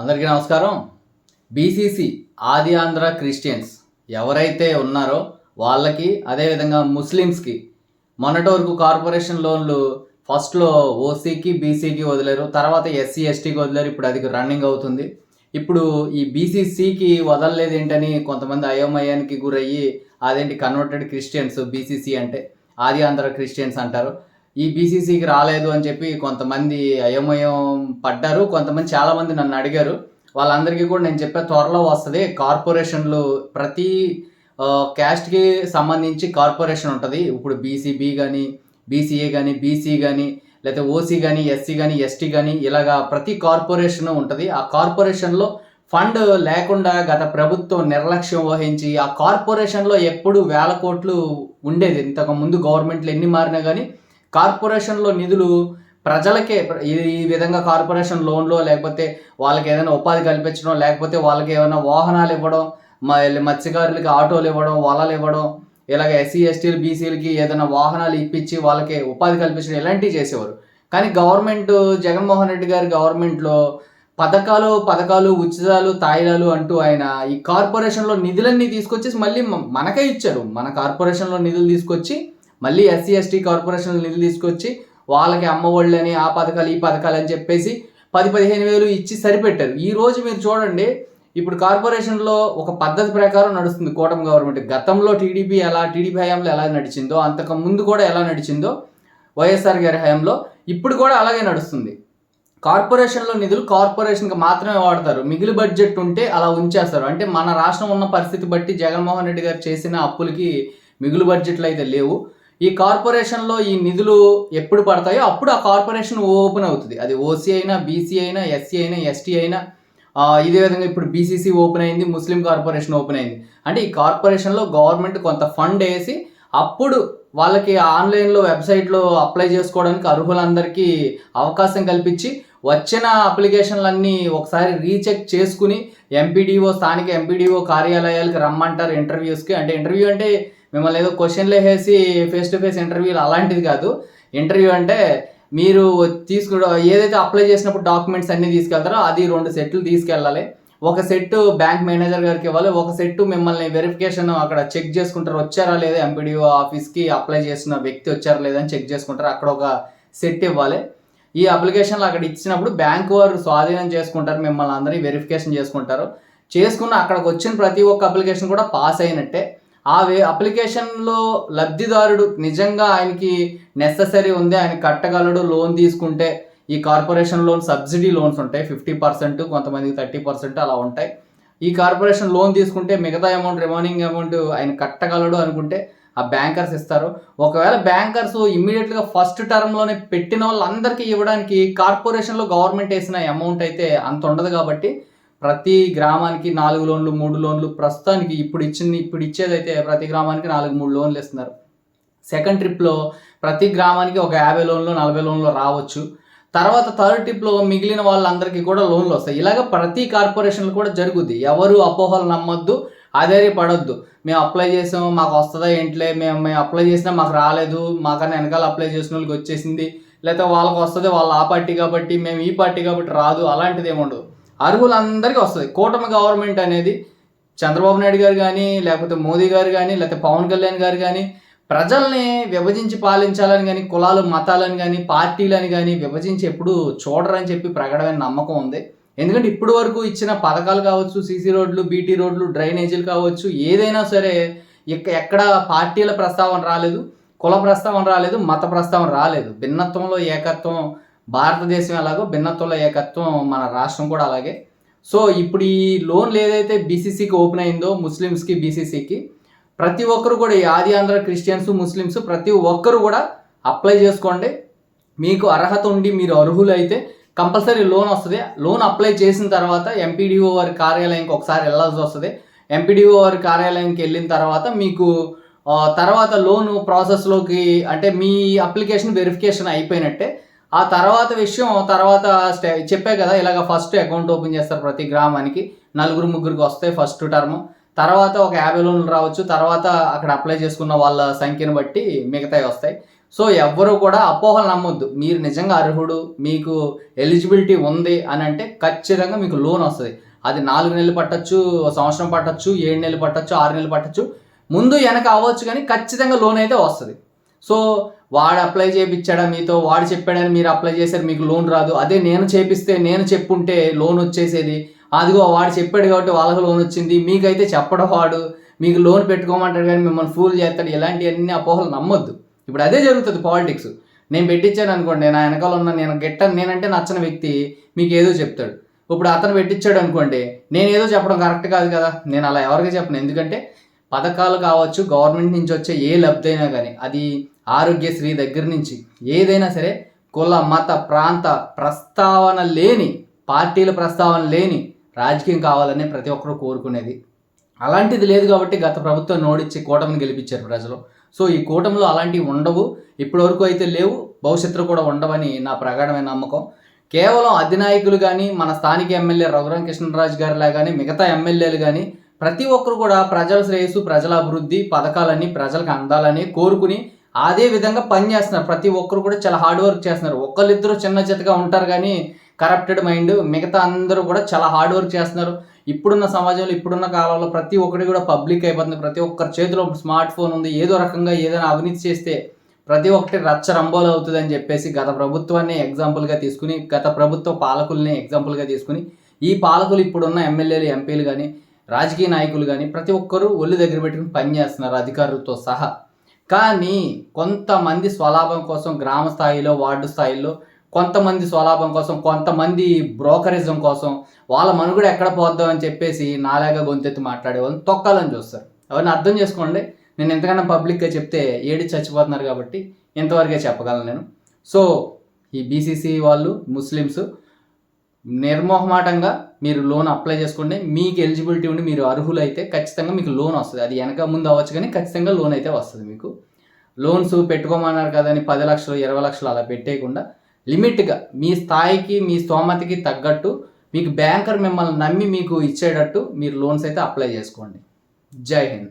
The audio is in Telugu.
అందరికీ నమస్కారం. బీసీసీ ఆది ఆంధ్ర క్రిస్టియన్స్ ఎవరైతే ఉన్నారో వాళ్ళకి అదేవిధంగా ముస్లిమ్స్కి మొన్నటి వరకు కార్పొరేషన్ లోన్లు ఫస్ట్లో ఓసీకి బీసీకి వదిలేరు తర్వాత ఎస్సీ ఎస్టీకి వదిలేరు ఇప్పుడు అది రన్నింగ్ అవుతుంది. ఇప్పుడు ఈ బీసీసీకి వదలలేదు ఏంటని కొంతమంది అయోమయానికి గురయ్యి అదేంటి కన్వర్టెడ్ క్రిస్టియన్స్ బీసీసీ అంటే ఆది ఆంధ్ర క్రిస్టియన్స్ అంటారు. ఈ బీసీసీకి రాలేదు అని చెప్పి కొంతమంది అయోమయం పడ్డారు. కొంతమంది చాలామంది నన్ను అడిగారు. వాళ్ళందరికీ కూడా నేను చెప్పే త్వరలో వస్తుంది. కార్పొరేషన్లు ప్రతి క్యాస్ట్కి సంబంధించి కార్పొరేషన్ ఉంటుంది. ఇప్పుడు బీసీబీ కానీ బీసీఏ కానీ బీసీ కానీ లేకపోతే ఓసీ కానీ ఎస్సీ కానీ ఎస్టీ కానీ ఇలాగా ప్రతి కార్పొరేషన్ ఉంటుంది. ఆ కార్పొరేషన్లో ఫండ్ లేకుండా గత ప్రభుత్వం నిర్లక్ష్యం వహించి ఆ కార్పొరేషన్లో ఎప్పుడు వేల కోట్లు ఉండేది. ఇంతకు ముందు గవర్నమెంట్లు ఎన్ని మారినా కానీ కార్పొరేషన్లో నిధులు ప్రజలకే ఈ ఈ విధంగా కార్పొరేషన్ లోన్లో లేకపోతే వాళ్ళకి ఏదైనా ఉపాధి కల్పించడం లేకపోతే వాళ్ళకి ఏమైనా వాహనాలు ఇవ్వడం మళ్ళీ మత్స్యకారులకి ఆటోలు ఇవ్వడం వలలు ఇవ్వడం ఇలాగ ఎస్సీ ఎస్టీలు బీసీలకి ఏదైనా వాహనాలు ఇప్పించి వాళ్ళకి ఉపాధి కల్పించడం ఇలాంటివి చేసేవారు. కానీ గవర్నమెంట్ జగన్మోహన్ రెడ్డి గారి గవర్నమెంట్లో పథకాలు పథకాలు ఉచితాలు తాయిలాలు అంటూ ఆయన ఈ కార్పొరేషన్లో నిధులన్నీ తీసుకొచ్చేసి మళ్ళీ మనకే ఇచ్చారు. మన కార్పొరేషన్లో నిధులు తీసుకొచ్చి మళ్ళీ ఎస్సీ ఎస్టీ కార్పొరేషన్లో నిధులు తీసుకొచ్చి వాళ్ళకి అమ్మఒళ్ళని ఆ పథకాలు ఈ పథకాలు అని చెప్పేసి పది పదిహేను వేలు ఇచ్చి సరిపెట్టారు. ఈ రోజు మీరు చూడండి ఇప్పుడు కార్పొరేషన్లో ఒక పద్ధతి ప్రకారం నడుస్తుంది కూటమి గవర్నమెంట్. గతంలో టీడీపీ ఎలా టీడీపీ హయాంలో ఎలా నడిచిందో అంతకు ముందు కూడా ఎలా నడిచిందో వైఎస్ఆర్ గారి హయాంలో ఇప్పుడు కూడా అలాగే నడుస్తుంది. కార్పొరేషన్లో నిధులు కార్పొరేషన్కి మాత్రమే వాడతారు. మిగిలి బడ్జెట్ ఉంటే అలా ఉంచేస్తారు. అంటే మన రాష్ట్రం ఉన్న పరిస్థితి బట్టి జగన్మోహన్ రెడ్డి గారు చేసిన అప్పులకి మిగులు బడ్జెట్లు అయితే లేవు. ఈ కార్పొరేషన్లో ఈ నిధులు ఎప్పుడు పడతాయో అప్పుడు ఆ కార్పొరేషన్ ఓపెన్ అవుతుంది. అది ఓసీ అయినా బీసీ అయినా ఎస్సీ అయినా ఎస్టీ అయినా ఇదే విధంగా ఇప్పుడు బీసీసీ ఓపెన్ అయింది ముస్లిం కార్పొరేషన్ ఓపెన్ అయింది. అంటే ఈ కార్పొరేషన్లో గవర్నమెంట్ కొంత ఫండ్ వేసి అప్పుడు వాళ్ళకి ఆన్లైన్లో వెబ్సైట్లో అప్లై చేసుకోవడానికి అర్హులందరికీ అవకాశం కల్పించి వచ్చిన అప్లికేషన్లన్నీ ఒకసారి రీచెక్ చేసుకుని ఎంపీడీఓ స్థానిక ఎంపీడీఓ కార్యాలయాలకు రమ్మంటారు ఇంటర్వ్యూస్కి అంటే ఇంటర్వ్యూ అంటే మిమ్మల్ని ఏదో క్వశ్చన్లు వేసేసి ఫేస్ టు ఫేస్ ఇంటర్వ్యూలు అలాంటిది కాదు. ఇంటర్వ్యూ అంటే మీరు తీసుకు ఏదైతే అప్లై చేసినప్పుడు డాక్యుమెంట్స్ అన్నీ తీసుకెళ్తారో అది రెండు సెట్లు తీసుకెళ్ళాలి. ఒక సెట్ బ్యాంక్ మేనేజర్ గారికి ఇవ్వాలి ఒక సెట్ మిమ్మల్ని వెరిఫికేషన్ అక్కడ చెక్ చేసుకుంటారు వచ్చారా లేదా ఎంపీడీఓ ఆఫీస్కి అప్లై చేసిన వ్యక్తి వచ్చారా లేదా అని చెక్ చేసుకుంటారు. అక్కడ ఒక సెట్ ఇవ్వాలి. ఈ అప్లికేషన్లు అక్కడ ఇచ్చినప్పుడు బ్యాంక్ వారు స్వాధీనం చేసుకుంటారు మిమ్మల్ని అందరినీ వెరిఫికేషన్ చేసుకుంటారు. చేసుకున్న అక్కడికి వచ్చిన ప్రతి ఒక్క అప్లికేషన్ కూడా పాస్ అయినట్టే. ఆ వే అప్లికేషన్లో లబ్ధిదారుడు నిజంగా ఆయనకి నెససరీ ఉంది ఆయన కట్టగలడు లోన్ తీసుకుంటే ఈ కార్పొరేషన్ లోన్ సబ్సిడీ లోన్స్ ఉంటాయి ఫిఫ్టీ పర్సెంట్ కొంతమందికి థర్టీ పర్సెంట్ అలా ఉంటాయి. ఈ కార్పొరేషన్ లోన్ తీసుకుంటే మిగతా అమౌంట్ రిమైనింగ్ అమౌంట్ ఆయన కట్టగలడు అనుకుంటే ఆ బ్యాంకర్స్ ఇస్తారు. ఒకవేళ బ్యాంకర్స్ ఇమ్మీడియట్గా ఫస్ట్ టర్మ్లోనే పెట్టిన వాళ్ళందరికీ ఇవ్వడానికి కార్పొరేషన్లో గవర్నమెంట్ వేసిన అమౌంట్ అయితే అంత ఉండదు కాబట్టి ప్రతి గ్రామానికి నాలుగు లోన్లు మూడు లోన్లు ప్రస్తుతానికి ఇప్పుడు ఇచ్చింది ఇప్పుడు ఇచ్చేదైతే ప్రతి గ్రామానికి నాలుగు మూడు లోన్లు ఇస్తున్నారు సెకండ్ ట్రిప్లో ప్రతి గ్రామానికి ఒక యాభై లోన్లు నలభై లోన్లు రావచ్చు. తర్వాత థర్డ్ ట్రిప్లో మిగిలిన వాళ్ళందరికీ కూడా లోన్లు వస్తాయి. ఇలాగ ప్రతి కార్పొరేషన్లు కూడా జరుగుద్ది. ఎవరు అపోహలు నమ్మొద్దు అదేరి పడొద్దు మేము అప్లై చేసాము మాకు వస్తుందా ఏంట్లే మేము మేము అప్లై చేసినా మాకు రాలేదు మాకన్నా వెనకాల అప్లై చేసిన వాళ్ళకి వచ్చేసింది. లేకపోతే వాళ్ళకి వస్తుంది వాళ్ళ ఆ పార్టీ కాబట్టి మేము ఈ పార్టీ కాబట్టి రాదు అలాంటిది ఏమి ఉండదు. అర్హులందరికీ వస్తుంది. కూటమి గవర్నమెంట్ అనేది చంద్రబాబు నాయుడు గారు కానీ లేకపోతే మోదీ గారు కానీ లేకపోతే పవన్ కళ్యాణ్ గారు కానీ ప్రజల్ని విభజించి పాలించాలని కానీ కులాలు మతాలని కానీ పార్టీలని కానీ విభజించి ఎప్పుడు చూడరని చెప్పి ప్రకటమైన నమ్మకం ఉంది. ఎందుకంటే ఇప్పటి వరకు ఇచ్చిన పథకాలు కావచ్చు సీసీ రోడ్లు బీటీ రోడ్లు డ్రైనేజీలు కావచ్చు ఏదైనా సరే ఎక్క ఎక్కడ పార్టీల ప్రస్తావన రాలేదు కుల ప్రస్తావన రాలేదు మత ప్రస్తావన రాలేదు. భిన్నత్వంలో ఏకత్వం భారతదేశం ఎలాగో భిన్నత్వంలో ఏకత్వం మన రాష్ట్రం కూడా అలాగే. సో ఇప్పుడు ఈ లోన్లు ఏదైతే బీసీసీకి ఓపెన్ అయిందో ముస్లిమ్స్కి బీసీసీకి ప్రతి ఒక్కరు కూడా ఈ ఆది ఆంధ్ర క్రిస్టియన్స్ ముస్లిమ్స్ ప్రతి ఒక్కరు కూడా అప్లై చేసుకోండి. మీకు అర్హత ఉండి మీరు అర్హులైతే కంపల్సరీ లోన్ వస్తుంది. లోన్ అప్లై చేసిన తర్వాత ఎంపీడీఓ వారి కార్యాలయంకి ఒకసారి వెళ్ళాల్సి వస్తుంది. ఎంపీడీఓ వారి కార్యాలయంకి వెళ్ళిన తర్వాత మీకు తర్వాత లోన్ ప్రాసెస్లోకి అంటే మీ అప్లికేషన్ వెరిఫికేషన్ అయిపోయినట్టే ఆ తర్వాత విషయం తర్వాత స్టే చెప్పే కదా ఇలాగ ఫస్ట్ అకౌంట్ ఓపెన్ చేస్తారు ప్రతి గ్రామానికి. నలుగురు ముగ్గురికి వస్తాయి ఫస్ట్ టర్మ్ తర్వాత ఒక యాభై లోన్లు రావచ్చు. తర్వాత అక్కడ అప్లై చేసుకున్న వాళ్ళ సంఖ్యను బట్టి మిగతాయి వస్తాయి. సో ఎవ్వరూ కూడా అపోహలు నమ్మొద్దు. మీరు నిజంగా అర్హుడు మీకు ఎలిజిబిలిటీ ఉంది అని అంటే ఖచ్చితంగా మీకు లోన్ వస్తుంది. అది నాలుగు నెలలు పట్టచ్చు సంవత్సరం పట్టచ్చు ఏడు నెలలు పట్టచ్చు ఆరు నెలలు పట్టచ్చు. ముందు వెనక అవ్వచ్చు కానీ ఖచ్చితంగా లోన్ అయితే వస్తుంది. సో వాడు అప్లై చేయించాడా మీతో? వాడు చెప్పాడని మీరు అప్లై చేశారు మీకు లోన్ రాదు. అదే నేను చేపిస్తే నేను చెప్పుంటే లోన్ వచ్చేసేది. అదిగో వాడు చెప్పాడు కాబట్టి వాళ్ళకి లోన్ వచ్చింది. మీకైతే చెప్పడం వాడు. మీకు లోన్ పెట్టుకోమంటాడు కానీ మిమ్మల్ని ఫూల్ చేస్తాడు. ఇలాంటివన్నీ అపోహలు నమ్మొద్దు. ఇప్పుడు అదే జరుగుతుంది పాలిటిక్స్ నేను పెట్టించాను అనుకోండి నా వెనకాల ఉన్న నేను గెట్టను నేనంటే నచ్చని వ్యక్తి మీకు ఏదో చెప్తాడు. ఇప్పుడు అతను పెట్టించాడు అనుకోండి నేను ఏదో చెప్పడం కరెక్ట్ కాదు కదా. నేను అలా ఎవరికి చెప్పను. ఎందుకంటే పథకాలు కావచ్చు గవర్నమెంట్ నుంచి వచ్చే ఏ లబ్ధి అయినా కానీ అది ఆరోగ్యశ్రీ దగ్గర నుంచి ఏదైనా సరే కుల మత ప్రాంత ప్రస్తావన లేని పార్టీల ప్రస్తావన లేని రాజకీయం కావాలని ప్రతి ఒక్కరూ కోరుకునేది. అలాంటిది లేదు కాబట్టి గత ప్రభుత్వం నోడిచ్చి కూటమిని గెలిపించారు ప్రజలు. సో ఈ కూటమిలో అలాంటివి ఉండవు. ఇప్పటివరకు అయితే లేవు. భవిష్యత్తులో కూడా ఉండవని నా ప్రగాఢమైన నమ్మకం. కేవలం అధినాయకులు కానీ మన స్థానిక ఎమ్మెల్యే రఘురామ కృష్ణరాజు గారిలా కానీ మిగతా ఎమ్మెల్యేలు కానీ ప్రతి ఒక్కరు కూడా ప్రజల శ్రేయస్సు ప్రజల అభివృద్ధి పథకాలన్నీ ప్రజలకు అందాలని కోరుకుని అదే విధంగా పని చేస్తున్నారు. ప్రతి ఒక్కరు కూడా చాలా హార్డ్ వర్క్ చేస్తున్నారు. ఒకళ్ళిద్దరు చిన్న చితగా ఉంటారు కానీ కరప్టెడ్ మైండ్ మిగతా అందరూ కూడా చాలా హార్డ్ వర్క్ చేస్తున్నారు. ఇప్పుడున్న సమాజంలో ఇప్పుడున్న కాలంలో ప్రతి ఒక్కటి కూడా పబ్లిక్ అయిపోతుంది. ప్రతి ఒక్కరి చేతిలో స్మార్ట్ ఫోన్ ఉంది. ఏదో రకంగా ఏదైనా అవినీతి చేస్తే ప్రతి ఒక్కటి రచ్చరంబోలు అవుతుంది అని చెప్పేసి గత ప్రభుత్వాన్ని ఎగ్జాంపుల్గా తీసుకుని గత ప్రభుత్వ పాలకుల్ని ఎగ్జాంపుల్గా తీసుకుని ఈ పాలకులు ఇప్పుడున్న ఎమ్మెల్యేలు ఎంపీలు కానీ రాజకీయ నాయకులు కానీ ప్రతి ఒక్కరూ ఒళ్ళు దగ్గర పెట్టుకుని పనిచేస్తున్నారు అధికారులతో సహా. కానీ కొంతమంది స్వలాభం కోసం గ్రామ స్థాయిలో వార్డు స్థాయిలో కొంతమంది స్వలాభం కోసం కొంతమంది బ్రోకరిజం కోసం వాళ్ళ మనుగడ ఎక్కడ పోద్దాం అని చెప్పేసి నాలాగా గొంతెత్తి మాట్లాడే వాళ్ళని తొక్కాలని చూస్తారు. అవన్నీ అర్థం చేసుకోండి. నేను ఎంతకన్నా పబ్లిక్గా చెప్తే ఏడి చచ్చిపోతున్నారు కాబట్టి ఇంతవరకే చెప్పగలను నేను. సో ఈ బీసీసీ వాళ్ళు ముస్లిమ్స్ నిర్మోహమాటంగా మీరు లోన్ అప్లై చేసుకోండి. మీకు ఎలిజిబిలిటీ ఉండి మీరు అర్హులైతే ఖచ్చితంగా మీకు లోన్ వస్తుంది. అది వెనక ముందు అవ్వచ్చు కానీ ఖచ్చితంగా లోన్ అయితే వస్తుంది మీకు. లోన్స్ పెట్టుకోమన్నారు కదా అని పది లక్షలు ఇరవై లక్షలు అలా పెట్టేయకుండా లిమిట్గా మీ స్థాయికి మీ స్తోమతకి తగ్గట్టు మీకు బ్యాంకర్ మిమ్మల్ని నమ్మి మీకు ఇచ్చేటట్టు మీరు లోన్స్ అయితే అప్లై చేసుకోండి. జై హింద్.